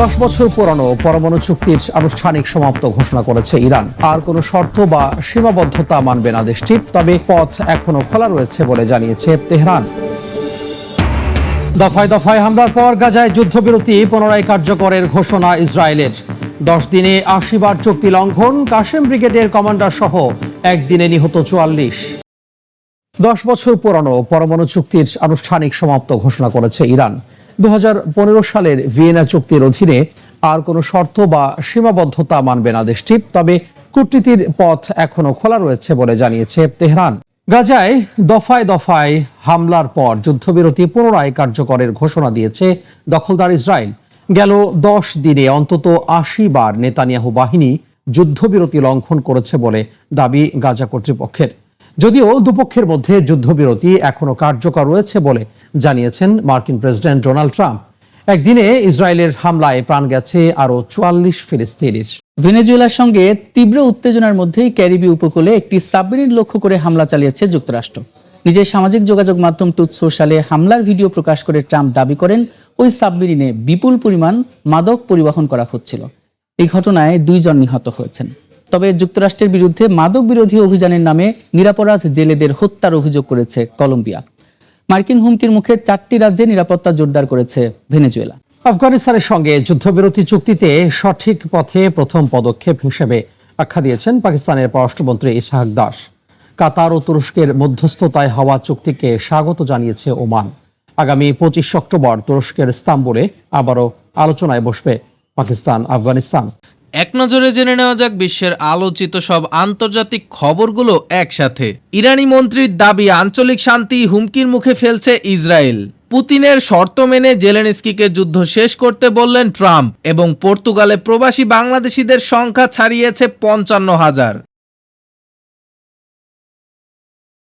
দশ বছর পুরানো পরমাণু চুক্তির আনুষ্ঠানিক সমাপ্ত ঘোষণা করেছে ইরান। আর কোনো শর্ত বা সীমাবদ্ধতা মানবে না দেশটি, তবে পথ এখনও খোলা রয়েছে বলে জানিয়েছে তেহরান। দফায় দফায় হামলার পর গাজায় যুদ্ধবিরতি পুনরায় কার্যকরের ঘোষণা ইসরায়েলের। দশ দিনে আশি বার চুক্তি লঙ্ঘন, কাশেম ব্রিগেডের কমান্ডার সহ একদিনে নিহত চুয়াল্লিশ। দশ বছর পুরানো পরমাণু চুক্তির আনুষ্ঠানিক সমাপ্ত ঘোষণা করেছে ইরান। দুহাজার পনেরো সালের ভিয়েনা চুক্তির অধীনে আর কোনো শর্ত বা সীমাবদ্ধতা মানবে না দেশটি, তবে কূটনীতির পথ এখনও খোলা রয়েছে বলে জানিয়েছে তেহরান। গাজায় দফায় দফায় হামলার পর যুদ্ধবিরতি পুনরায় কার্যকরের ঘোষণা দিয়েছে দখলদার ইসরায়েল। গেল দশ দিনে অন্তত আশি বার নেতানিয়াহু বাহিনী যুদ্ধবিরতি লঙ্ঘন করেছে বলে দাবি গাজা কর্তৃপক্ষের। যদিও দুপক্ষের মধ্যে যুদ্ধবিরতি এখনও কার্যকর রয়েছে বলে জানিয়েছেন মার্কিন প্রেসিডেন্ট ডোনাল্ড ট্রাম্প। একদিনে ইসরায়েলের হামলায় প্রাণ গেছে আরও চুয়াল্লিশ ফিলিস্তিনির। ভেনেজুয়েলার সঙ্গে তীব্র উত্তেজনার মধ্যেই ক্যারিবি উপকূলে একটি সাবমেরিন লক্ষ্য করে হামলা চালিয়েছে যুক্তরাষ্ট্র। নিজের সামাজিক যোগাযোগ মাধ্যম টুথ সোশ্যালে হামলার ভিডিও প্রকাশ করে ট্রাম্প দাবি করেন, ওই সাবমেরিনে বিপুল পরিমাণ মাদক পরিবহন করা হচ্ছিল। এই ঘটনায় দুইজন নিহত হয়েছেন। তবে যুক্তরাষ্ট্রের বিরুদ্ধে মাদক বিরোধী অভিযানের নামে নিরাপরাধ জেলেদের হত্যার অভিযোগ করেছে কলম্বিয়া। মার্কিন হুমকির মুখে চারটি রাজ্যে নিরাপত্তা জোরদার করেছে ভেনেজুয়েলা। আফগানিস্তানের সঙ্গে যুদ্ধবিরতি চুক্তিতে সঠিক পথে প্রথম পদক্ষেপ হিসেবে আখ্যা দিয়েছেন পাকিস্তানের পররাষ্ট্রমন্ত্রী ইসাহাক দাস। কাতার ও তুরস্কের মধ্যস্থতায় হওয়া চুক্তিকে স্বাগত জানিয়েছে ওমান। আগামী পঁচিশ অক্টোবর তুরস্কের ইস্তাম্বুলে আবারও আলোচনায় বসবে পাকিস্তান আফগানিস্তান এক নজরে জেনে নেওয়া যাক বিশ্বের আলোচিত সব আন্তর্জাতিক খবরগুলো একসাথে। ইরানি মন্ত্রীর দাবি, আঞ্চলিক শান্তি হুমকির মুখে ফেলছে ইসরায়েল। পুতিনের শর্ত মেনে জেলেনস্কিকে যুদ্ধ শেষ করতে বললেন ট্রাম্প এবং পর্তুগালে প্রবাসী বাংলাদেশিদের সংখ্যা ছাড়িয়েছে পঞ্চান্ন হাজার।